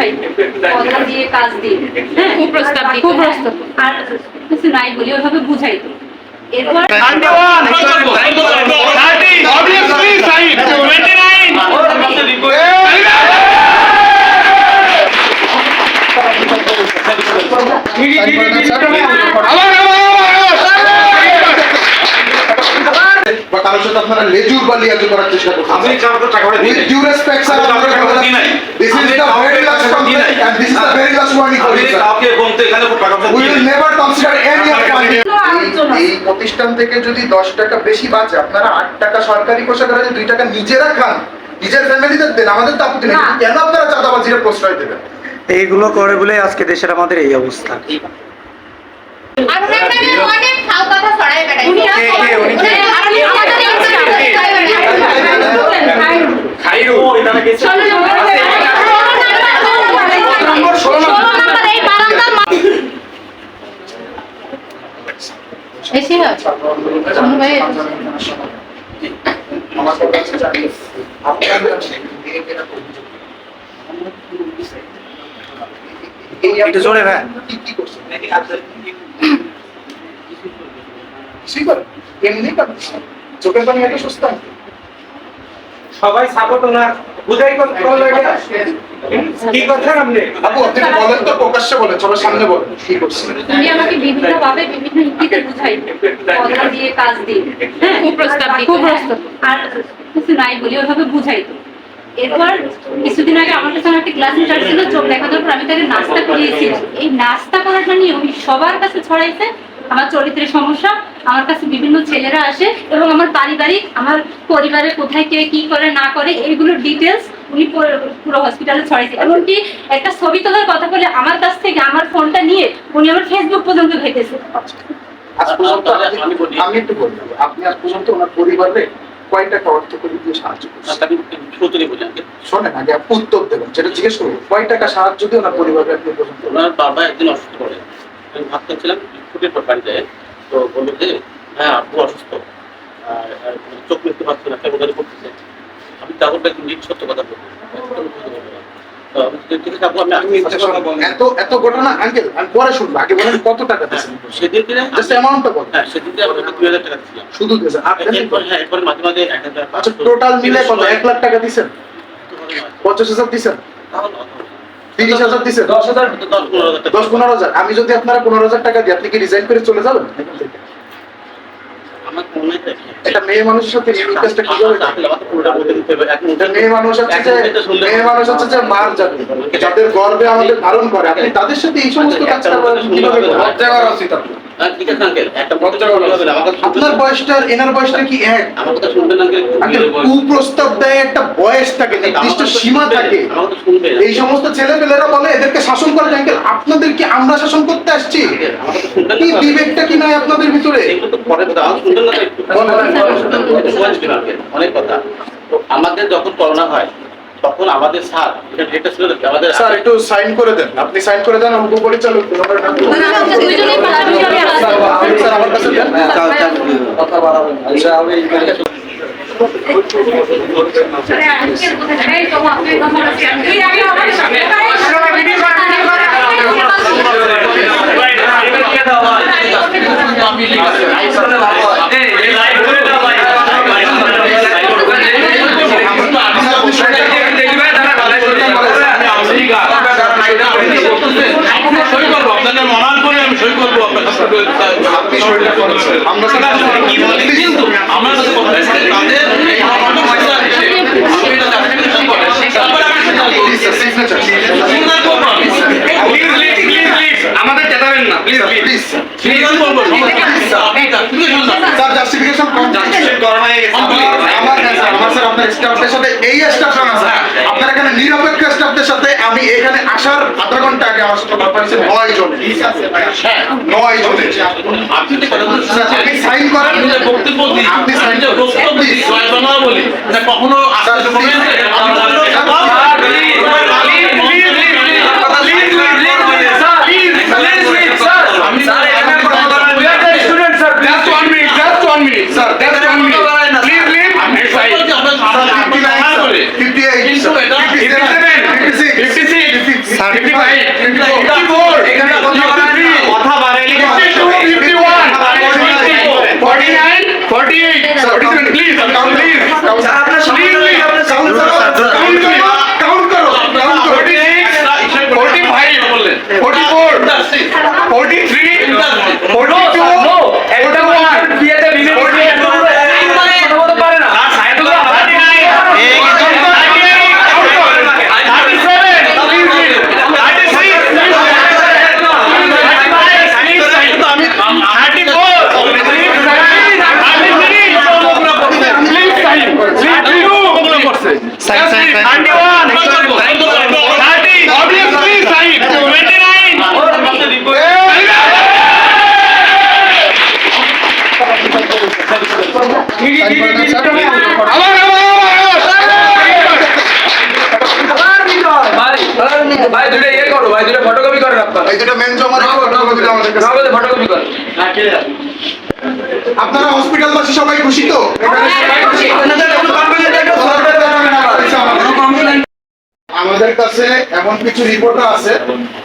বুঝাই কথা দিয়ে কাজ দিয়ে হ্যাঁ কুপ্রস্তাব দিতে। কুপ্রস্তাব আর কিছু নাই বলি ওইভাবে বুঝাই তো এরপর Obviously, Saeed. 29. বা কারোর সাথে আপনারা লেজুর বা লিয়াজু করার চেষ্টা করছেন আমি কাউকে টাকা দিই With নাই। due respect, sir, আমি কাউকে আপনারা টাকা দিই নাই। This is আমি the this is the very last We will never consider any of এই প্রতিষ্ঠান থেকে যদি দশ টাকা বেশি বাঁচে আপনারা আট টাকা সরকারি কোষাগারে দুই টাকা নিজেরা খান। নিজের ফ্যামিলিদের দেন আমাদের তো আপত্তি নেই। কেন আপনারা চাঁদাবাজির প্রশ্রয় দেবেন? এইগুলো করে বলে আজকে দেশের আমাদের এই অবস্থা। আপনার নামে অনেক ফাও কথা ছড়াই বেড়ায় উনি কে, কে, উনি কে? আপনি আমাদের এই খাইরু, এখানে গেছে। ষোলো নম্বর ষোলো নম্বর এই বারান্দার মা- এসে আছে। ভাই। একটু জোরে করছেন কিছুই করেন এমনি চোখের পানি এত সুস্থ সবাই সাপোর্ট ওনার বুঝাই করলে কি করছেন আপনি? আপু আপনি বলেন তো? প্রকাশ্যে বলেন সবার সামনে বলেন। কি করছেন? উনি আমাকে বিভিন্ন ভাবে বিভিন্ন ইঙ্গিতে বুঝাই কথা দিয়ে কাজ দিয়ে। হ্যাঁ কুপ্রস্তাব দিতে। কুপ্রস্তাব আর কিছু নাই বলি ওইভাবে বুঝাই তো এরপর কিছুদিন আগে আমার কাছে আমার একটা ক্লাস ইন্টার ছিল চোখ দেখানোর পর আমি তাকে নাস্তা করিয়েছি এই নাস্তা করাটা নিয়ে উনি সবার কাছে ছড়াইছে। আমার চরিত্রের সমস্যা আমার কাছে বিভিন্ন ছেলেরা আসে এবং আমার পারিবারিক আমার পরিবারে কোথায় কে কি করে না করে এইগুলোর ডিটেলস উনি পুরো হসপিটালে ছড়াইছে। এমনকি একটা ছবি তোলার কথা বলে আমার কাছ থেকে আমার ফোনটা নিয়ে উনি আমার ফেসবুক পর্যন্ত ঘেটেছে পর্যন্ত আপনি- আমি একটু বলব আপনি আজ পর্যন্ত ওনার পরিবারে কয় অর্থ করে দিয়ে সাহায্য করছেন। শোনেন আগে আপনি উত্তর দেবেন যেটা জিজ্ঞেস করব কয় টাকা সাহায্য দিয়ে ওনার পরিবারে আপনি পর্যন্ত? ওনার বাবা একদিন অসুস্থ করে আমি ভাত খাচ্ছিলাম ছুটির পর বাড়ি যায়। তো বলল যে হ্যাঁ আপু অসুস্থ। আর চোখ দেখতে পাচ্ছি না কেমন করতেছে আমি তারপর একদম নিজ সত্য কথা বলব। টাকা হ্যাঁ, হ্যাঁ হ্যাঁ আচ্ছা টোটাল মিলে কত? এক লাখ টাকা দিয়েছেন? পঞ্চাশ হাজার দিয়েছেন? তিরিশ হাজার দশ হাজার দশ পনেরো হাজার। আমি যদি আপনারা পনেরো হাজার টাকা দিই আপনি কি রিজাইন করে চলে যাবেন? এখান থেকে? আমার এটা মেয়ে মানুষের সাথে এই কি করে? আসলে আমাকে পুরোটা বলতে দিতে হবে। এটা মেয়ে মানুষ হচ্ছে মেয়ে মানুষ হচ্ছে যে মার জাতি। যাদের গর্বে আমাদের ধারণ করে। আপনি তাদের সাথে এই সমস্ত কাজ করবেন কীভাবে করবেন? লজ্জা করা উচিত আপনার বয়সটা এনার বয়সটা কি এক আমার কথা শুনবেন আঙ্কেল আঙ্কেল কুপ্রস্তাব দেয় একটা বয়স থাকে নির্দিষ্ট সীমা থাকে আমার কথা শুনবেন এই সমস্ত বলে এদেরকে শাসন করে আঙ্কেল আপনাদের কি আমরা শাসন করতে আসছি কি বিবেকটা কি নাই আপনাদের ভিতরে অনেক কথা আমাদের যখন করোনা হয় তখন আমাদের স্যার এটা ডেটটা ছিল আমাদের স্যার একটু সাইন করে দেন আপনি সাইন করে দেন অঙ্ক পরিচালক আমি স্যার আমার কাছে দেন কথা আগে আমার সামনে আপনি সরকার সই করব আপনাদের মনান করে আমি সই করব আপনার কাছে আপনি সরকার করেছেন আমরা স্যার কি বলে কিন্তু আমার কাছে কথা হচ্ছে তাদের এই আমাদের পয়সা আছে আপনি এটা দেখেন কি করে তারপরে আমি সেটা বলব। সিগনেচার সিগন্যাল করব আমি। কি বলি কিন্তু প্লিজ আমাদের চেতাবেন না প্লিজ প্লিজ স্যার জাস্টিফিকেশন করা নাই স্যার আপনার স্টাফদের সাথে এই স্টাফরা না স্যার আপনার এখানে নিরপেক্ষ স্টাফদের সাথে আমি এখানে আসার আধা ঘণ্টা আগে আমার সাথে কথা হয়েছে নয় জন। হ্যাঁ। নয় জনের আপনি সাইন করেন। বক্তব্য আপনি সাইন করেন। কখনো স্যার, আস্তে please, কমেন্টে আমি স্যার এখানে কথা বলার sir that's one minute please leave আমি সাইড আমরা ফিফটি নাইন করে ফিফটি এইট কিন্তু এটা 57 56 56 এখানে কথা বলার না। কথা বাড়াইলে আপনার সমাজে আপনার কাউন্ট করো কাউন্ট করো কাউন্ট করো বললেন ভাই দুটো ইয়ে করো ভাই দুটো ফটোকপি করেন আপনার এই দুটো মেন জমা রাখো ফটোকপিটা আমাদের কাছে আমাদের ফটোকপি করেন আপনারা হসপিটাল হসপিটালবাসী সবাই খুশি। তো? আমাদের কাছে এমন কিছু রিপোর্টও আছে।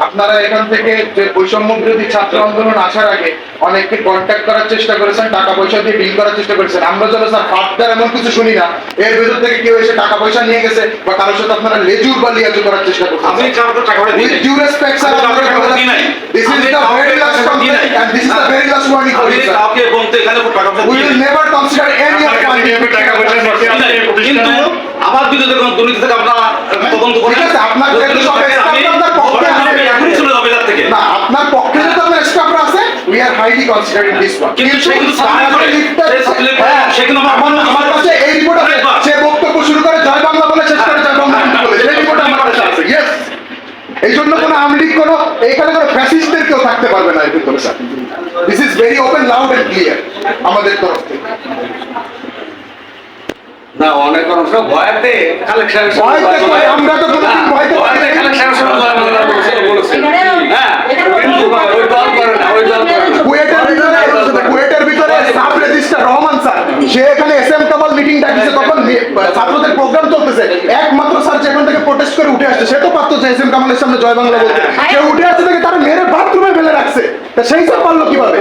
আপনারা এখান থেকে যে বৈষম্য বিরোধী ছাত্র আন্দোলন আসার আগে অনেককে কন্ট্যাক্ট করার চেষ্টা করেছেন টাকা পয়সা দিয়ে ডিল করার চেষ্টা করেছেন। আমরা যেন স্যার ফার্দার এমন কিছু শুনি না এর ভেতর থেকে কেউ এসে টাকা পয়সা নিয়ে গেছে বা কারোর সাথে আপনারা লেজুর বা লিয়াজু করার চেষ্টা করছেন। আমি টাকা পয়সা দিই টাকা দিই নাই। বলতে এখানে টাকা পয়সা কিন্তু আমার যদি কোনো দুর্নীতি থেকে আপনারা তদন্ত করেন আপনার চলে যাব এখান থেকে। না আপনার পক্ষে তো আপনার স্টাফরা আছে we are highly considering this one কিন্তু সে কিন্তু কিন্তু আমার- আমার কাছে এই রিপোর্ট আছে একবার। সে বক্তব্য শুরু করে জয় বাংলা বলে শেষ করে জয় বাংলা হিন্দু বলে সেই রিপোর্ট আমার কাছে আছে ইয়েস এই জন্য কোনো আমলিক কোনো এখানে কোনো ফ্যাসিস্টদের কেউ থাকতে পারবে না এর ভিতরে sir this is very open loud and clear আমাদের তরফ থেকে না অনেক ভয়তে কালেকশন ভয়তে কই, আমরা তো কোনোদিন ভয়তে পারি নাই। কালেকশন শুরু করে বলেছে হ্যাঁ কিন্তু ওই দল করে না ওই দল করে কুয়েটের ভিতরে কুয়েটের ভিতরে সাব রেজিস্ট্রার রহমান স্যার সে এখানে এস এম কামাল মিটিং ডাকিছে ছাত্রদের প্রোগ্রাম চলতেছে। একমাত্র স্যার যেখান থেকে প্রোটেস্ট করে উঠে আসছে সে তো পারতো কামালের সামনে জয় বাংলা বলতে সে উঠে আসছে থেকে তারা মেরে বাথরুমে ফেলে রাখছে। তা সেই সব পারল কীভাবে?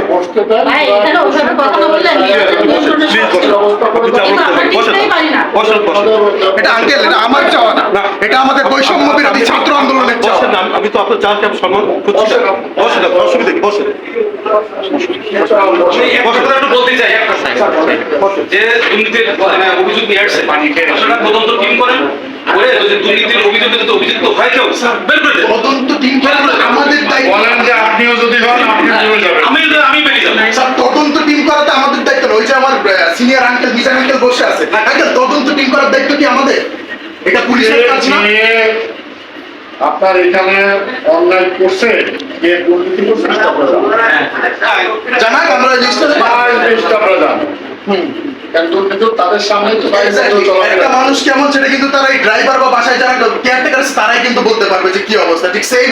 এটা আঙ্কেল এটা আমার চাওয়া না। এটা আমাদের বৈষম্য বিরোধী ছাত্র বসেন তো আপনার চালকে আমি সম্মান আপনি, অসুবিধা কি বসেন আমি একটা কথা একটু বলতে চাই। যে দুর্নীতির অভিযোগ নিয়ে আসছে। আপনারা তদন্ত টিম করেন করে যদি দুর্নীতির অভিযোগ যদি অভিযুক্ত হয় কেউ? বের করে দেন। তদন্ত টিম আমাদের দায়িত্ব। বলেন যে আপনিও যদি হন আপনি চলে যাবেন। আমি আমি বেরিয়ে যাব। স্যার তদন্ত টিম করাতে আমাদের দায়িত্ব ওই যে আমার সিনিয়র আঙ্কেল মিজান আঙ্কেল বসে আছে। আঙ্কেল তদন্ত টিম করার দায়িত্ব কি আমাদের? এটা পুলিশের কাজ না? আপনার এখানে অনলাইন কোর্সে যে দুর্নীতি করছে। জানাক আমরা দুর্নীতি তাদের সামনে একটা মানুষ কেমন সেটা কিন্তু তারা এই ড্রাইভার বা বাসায় যারা কেয়ারটেকার তারাই কিন্তু বলতে পারবে যে কি অবস্থা। ঠিক সেম